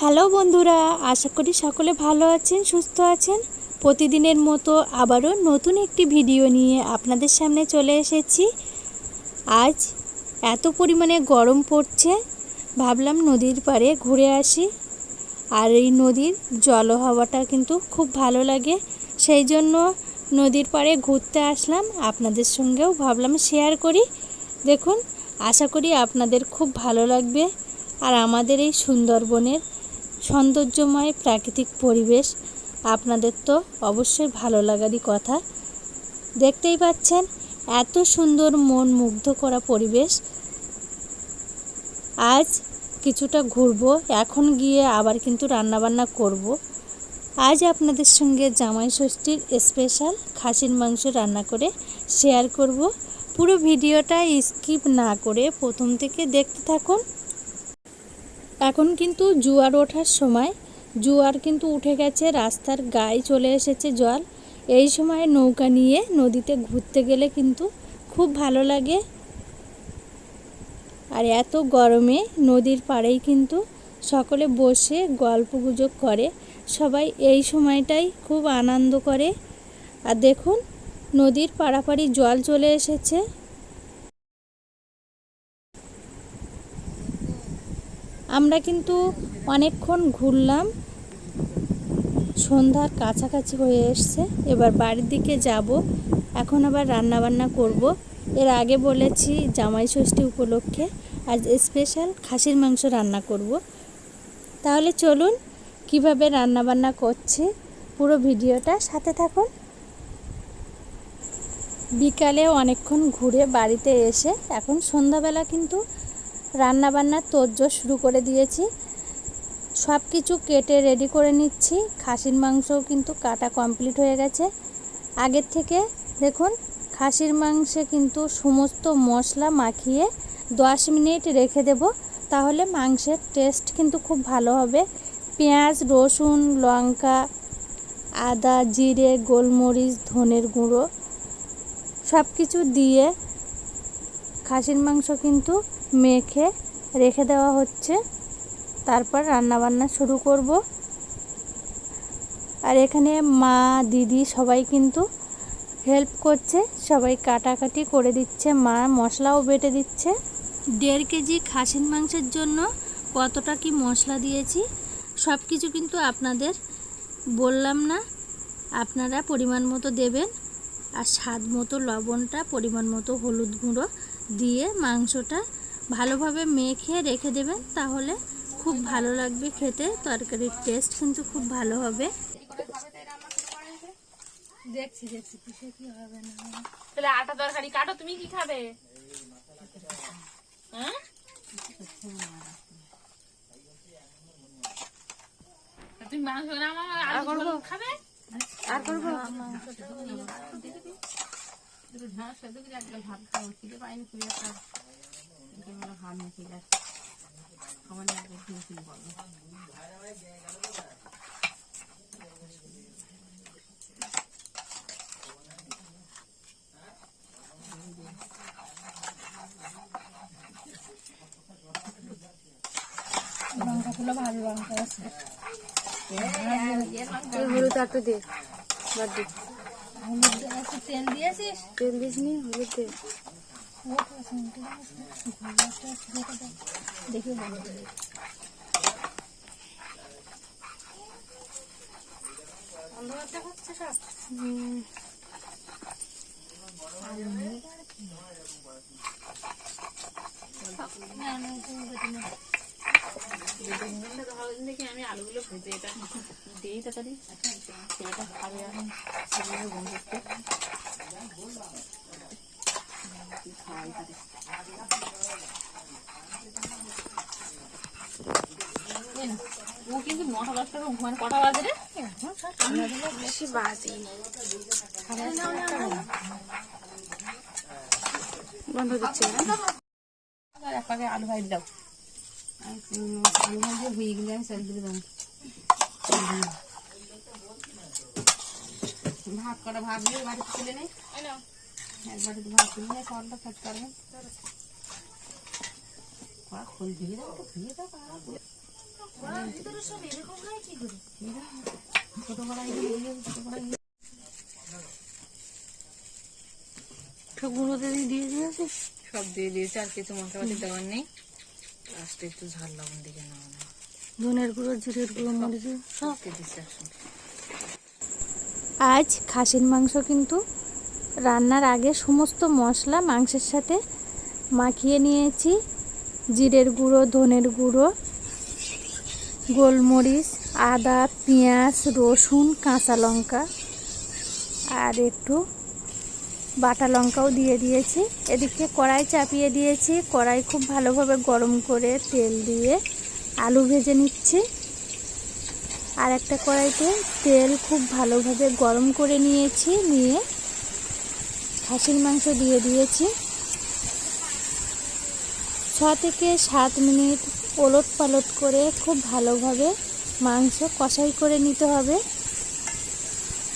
Hello বন্ধুরা, আশা করি সকলে ভালো আছেন, সুস্থ আছেন। প্রতিদিনের মতো আবারও নতুন একটি ভিডিও নিয়ে আপনাদের সামনে চলে এসেছি। আজ এত পরিমাণে গরম পড়ছে, ভাবলাম নদীর পাড়ে ঘুরে আসি। আর এই নদীর জলহাওয়াটা কিন্তু খুব ভালো লাগে, সেই জন্য নদীর পাড়ে ঘুরতে আসলাম। আপনাদের সঙ্গেও ভাবলাম শেয়ার করি। দেখুন, আশা করি আপনাদের খুব ভালো লাগবে। আর আমাদের এই সুন্দরবনের সৌন্দর্যময় প্রাকৃতিক পরিবেশ আপনাদের তো অবশ্যই ভালো লাগারই কথা। দেখতেই পাচ্ছেন, এত সুন্দর মন মুগ্ধ করা পরিবেশ। আজ কিছুটা ঘুরবো, এখন গিয়ে আবার কিন্তু রান্নাবান্না করব। আজ আপনাদের সঙ্গে জামাই ষষ্ঠীর স্পেশাল খাসির মাংস রান্না করে শেয়ার করব। পুরো ভিডিওটা স্কিপ না করে প্রথম থেকে দেখতে থাকুন। এখন কিন্তু জোয়ার ওঠার সময়, জোয়ার কিন্তু উঠে গেছে, রাস্তার গায়ে চলে এসেছে জল। এই সময় নৌকা নিয়ে নদীতে ঘুরতে গেলে কিন্তু খুব ভালো লাগে। আর এত গরমে নদীর পাড়েই কিন্তু সকলে বসে গল্প গুজব করে। সবাই এই সময়টাই খুব আনন্দ করে। আর দেখুন, নদীর পাড়াপাড়ি জল চলে এসেছে। আমরা কিন্তু অনেকক্ষণ ঘুরলাম। সন্ধ্যার কাছাকাছি হয়ে এসছে। এবার বাড়ির দিকে যাব। এখন আবার রান্না বান্না করব। এর আগে বলেছি জামাই ষষ্ঠী উপলক্ষে আজ স্পেশাল খাসির মাংস রান্না করব। তাহলে চলুন কীভাবে রান্না বান্না করছি পুরো ভিডিওটা সাথে থাকুন। বিকালে অনেকক্ষণ ঘুরে বাড়িতে এসে এখন সন্ধ্যাবেলা কিন্তু রান্নাবান্নার তোড়জোড় শুরু করে দিয়েছি। সব কিছু কেটে রেডি করে নিচ্ছি। খাসির মাংসও কিন্তু কাটা কমপ্লিট হয়ে গেছে। আগের থেকে দেখুন, খাসির মাংসে কিন্তু সমস্ত মশলা মাখিয়ে দশ মিনিট রেখে দেব। তাহলে মাংসের টেস্ট কিন্তু খুব ভালো হবে। পেঁয়াজ, রসুন, লঙ্কা, আদা, জিরে, গোলমরিচ, ধনের গুঁড়ো সব কিছু দিয়ে খাসির মাংস কিন্তু মেখে রেখে দেওয়া হচ্ছে। তারপর রান্নাবান্না শুরু করব। আর এখানে মা, দিদি সবাই কিন্তু হেল্প করছে। সবাই কাটাকাটি করে দিচ্ছে। মা মশলাও বেটে দিচ্ছে। দেড় কেজি খাসির মাংসের জন্য কতটা কি মশলা দিয়েছি সব কিছু কিন্তু আপনাদের বললাম না। আপনারা পরিমাণ মতো দেবেন। আর স্বাদ মতো লবণটা, পরিমাণ মতো হলুদ গুঁড়ো দিয়ে মাংসটা ভালোভাবে মেখে রেখে দেবেন তাহলে খুব ভালো লাগবে খেতে। তরকারির টেস্ট কিন্তু খুব ভালো হবে। দেখছি দেখছি কিসে কি হবে না তাহলে আটা তরকারি কাটো তুমি কি খাবে? হ্যাঁ? তুমি মাংস রান্না আলু খাবে? আর করব? ভাত খিদে পাইনি মেখে গেছে আমার একদম টিউশন করব লঙ্কাগুলো ভালো লঙ্কা আছে। হলুদ একটু দে বাদ দে। হলুদ তেল দিয়েছিস? তেল দিস নি হলুদ দে। দেখে ভালো হুম, দেখি আমি আলুগুলো ভেজে এটা দিই তাড়াতাড়ি ছেলেটা খাবে এখন ছেলেটা খাওয়াই ও কিন্তু নটা দশটা ঘুমানো কটা বাজে রে? বেশি বাজে বন্ধ দিচ্ছে না? আর এক পাকে আলু ভাই দাও। আলু হয়ে গেলে আমি দিয়ে দেবো ভাত কটা ভাত দিয়ে বাড়িতে তুলে নেই একবারে খোল দিয়ে দাও তো দাও দিয়ে ছোট দিয়ে সব দিয়ে দিয়ে দিয়েছিস সব দিয়ে দিয়েছে আর কিছু মশলাপাতি দেওয়ার নেই। লাস্টে একটু ঝাল লবণ দিকে নেওয়া না। ধনের গুঁড়ো জিরের গুঁড়ো মরিচের সব। সবকে দিচ্ছে একসঙ্গে। আজ খাসির মাংস কিন্তু রান্নার আগে সমস্ত মশলা মাংসের সাথে মাখিয়ে নিয়েছি। জিরের গুঁড়ো, ধনের গুঁড়ো, গোলমরিচ, আদা, পেঁয়াজ, রসুন, কাঁচা লঙ্কা আর একটু বাটা লঙ্কাও দিয়ে দিয়েছি। এদিকে কড়াই চাপিয়ে দিয়েছি। কড়াই খুব ভালোভাবে গরম করে তেল দিয়ে আলু ভেজে নিচ্ছি। আর একটা কড়াইতে তেল খুব ভালোভাবে গরম করে নিয়েছি, নিয়ে খাসির মাংস দিয়ে দিয়েছি। ছ থেকে সাত মিনিট ওলট পালট করে খুব ভালোভাবে মাংস কষাই করে নিতে হবে।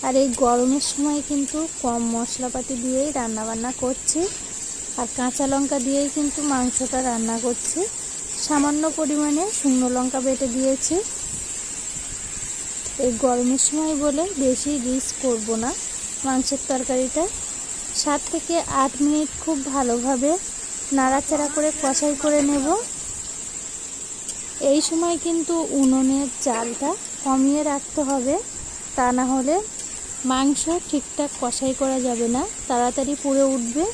আর এই গরমের সময় কিন্তু কম মশলাপাতি দিয়েই রান্নাবান্না করছি। আর কাঁচা লঙ্কা দিয়েই কিন্তু মাংসটা রান্না করছি। সামান্য পরিমাণে শুকনো লঙ্কা বেটে দিয়েছি। এই গরমের সময় বলে বেশি রিচ করব না মাংসের তরকারিটা। সাত থেকে আট মিনিট খুব ভালোভাবে নাড়াচাড়া করে কষাই করে নেব। এই সময় কিন্তু উনুনের চালটা কমিয়ে রাখতে হবে, তা না হলে মাংস ঠিকঠাক কষাই করা যাবে না, তাড়াতাড়ি পুড়ে উঠবে।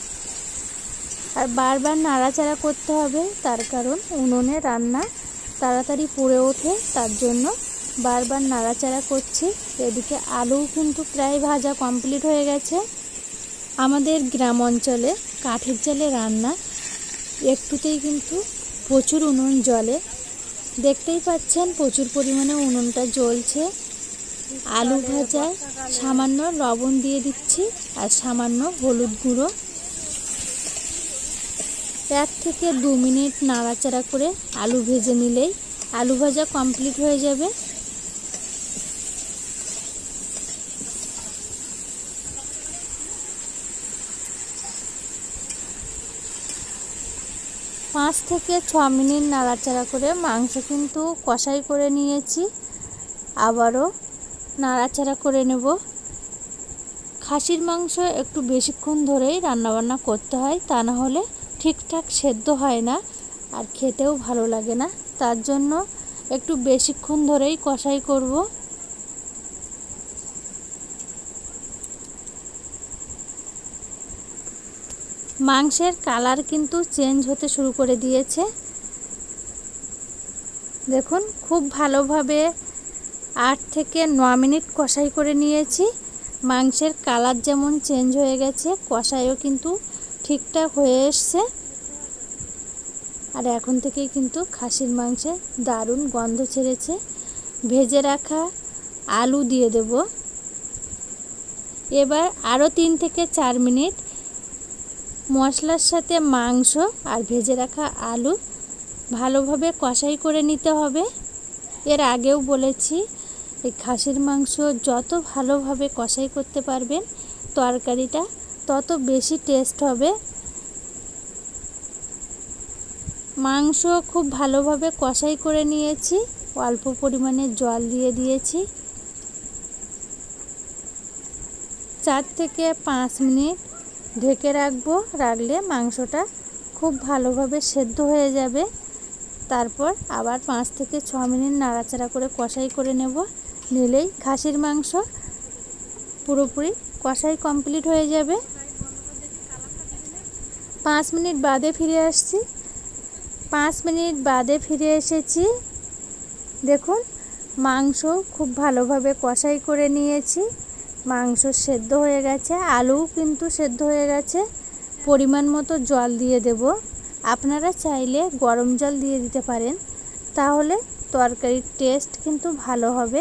আর বারবার নাড়াচাড়া করতে হবে, তার কারণ উনুনে রান্না তাড়াতাড়ি পুড়ে ওঠে, তার জন্য বারবার নাড়াচাড়া করছি। এদিকে আলু কিন্তু প্রায় ভাজা কমপ্লিট হয়ে গেছে। আমাদের গ্রাম অঞ্চলে কাঠের জালে রান্না, একটুতেই কিন্তু প্রচুর উনুন জ্বলে। দেখতেই পাচ্ছেন প্রচুর পরিমাণে উনুনটা জ্বলছে। আলু ভাজায় সামান্য লবণ দিয়ে দিচ্ছি আর সামান্য হলুদ গুঁড়ো। এক থেকে দু মিনিট নাড়াচাড়া করে আলু ভেজে নিলেই আলু ভাজা কমপ্লিট হয়ে যাবে। পাঁচ থেকে ছ মিনিট নাড়াচাড়া করে মাংস কিন্তু কষাই করে নিয়েছি। আবারও নাড়াচাড়া করে নেব। খাসির মাংস একটু বেশিক্ষণ ধরেই রান্নাবান্না করতে হয়, তা না হলে ঠিকঠাক সেদ্ধ হয় না আর খেতেও ভালো লাগে না। তার জন্য একটু বেশিক্ষণ ধরেই কষাই করব। মাংসের কালার কিন্তু চেঞ্জ হতে শুরু করে দিয়েছে। দেখুন, খুব ভালোভাবে আট থেকে ন মিনিট কষাই করে নিয়েছি। মাংসের কালার যেমন চেঞ্জ হয়ে গেছে, কষাইও কিন্তু ঠিকঠাক হয়ে এসছে। আর এখন থেকেই কিন্তু খাসির মাংসে দারুণ গন্ধ ছেড়েছে। ভেজে রাখা আলু দিয়ে দেব। এবার আরও তিন থেকে চার মিনিট মশলার সাথে মাংস আর ভেজে রাখা আলু ভালোভাবে কষাই করে নিতে হবে। এর আগেও বলেছি, এই খাসির মাংস যত ভালোভাবে কষাই করতে পারবেন, তরকারিটা তত বেশি টেস্ট হবে। মাংস খুব ভালোভাবে কষাই করে নিয়েছি, অল্প পরিমাণে জল দিয়ে দিয়েছি। চার থেকে পাঁচ মিনিট ঢেকে রাখব, রাখলে মাংসটা খুব ভালোভাবে সেদ্ধ হয়ে যাবে। তারপর আবার পাঁচ থেকে ছ মিনিট নাড়াচাড়া করে কষাই করে নেব। নিলেই খাসির মাংস পুরোপুরি কষাই কমপ্লিট হয়ে যাবে। পাঁচ মিনিট বাদে ফিরে আসছি। পাঁচ মিনিট বাদে ফিরে এসেছি। দেখুন, মাংস খুব ভালোভাবে কষাই করে নিয়েছি। মাংস সেদ্ধ হয়ে গেছে, আলুও কিন্তু সেদ্ধ হয়ে গেছে। পরিমাণ মতো জল দিয়ে দেব। আপনারা চাইলে গরম জল দিয়ে দিতে পারেন। তাহলে তরকারির টেস্ট কিন্তু ভালো হবে।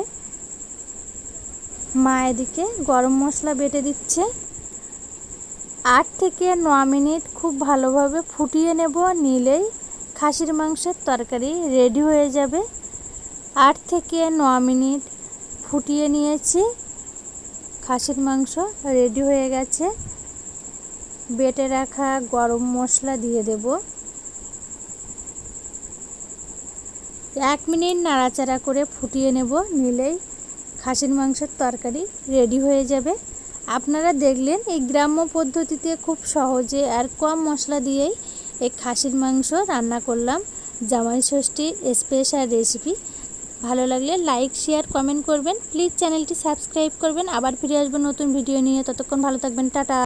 মা এদিকে গরম মশলা বেটে দিচ্ছে। আট থেকে ন মিনিট খুব ভালোভাবে ফুটিয়ে নেব, নিলেই খাসির মাংসের তরকারি রেডি হয়ে যাবে। আট থেকে ন মিনিট ফুটিয়ে নিয়েছি। খাসির মাংস রেডি হয়ে গেছে। বেটে রাখা গরম মশলা দিয়ে দেব। এক মিনিট নাড়াচাড়া করে ফুটিয়ে নেব, নিলেই খাসির মাংসের তরকারি রেডি হয়ে যাবে। আপনারা দেখলেন এই গ্রাম্য পদ্ধতিতে খুব সহজে আর কম মশলা দিয়েই এই খাসির মাংস রান্না করলাম। জামাই ষষ্ঠীর স্পেশাল রেসিপি ভালো লাগলে লাইক, শেয়ার, কমেন্ট করবেন। প্লিজ চ্যানেলটি সাবস্ক্রাইব করবেন। আবার ফিরে আসবেন নতুন ভিডিও নিয়ে। ততক্ষণ ভালো থাকবেন। টাটা।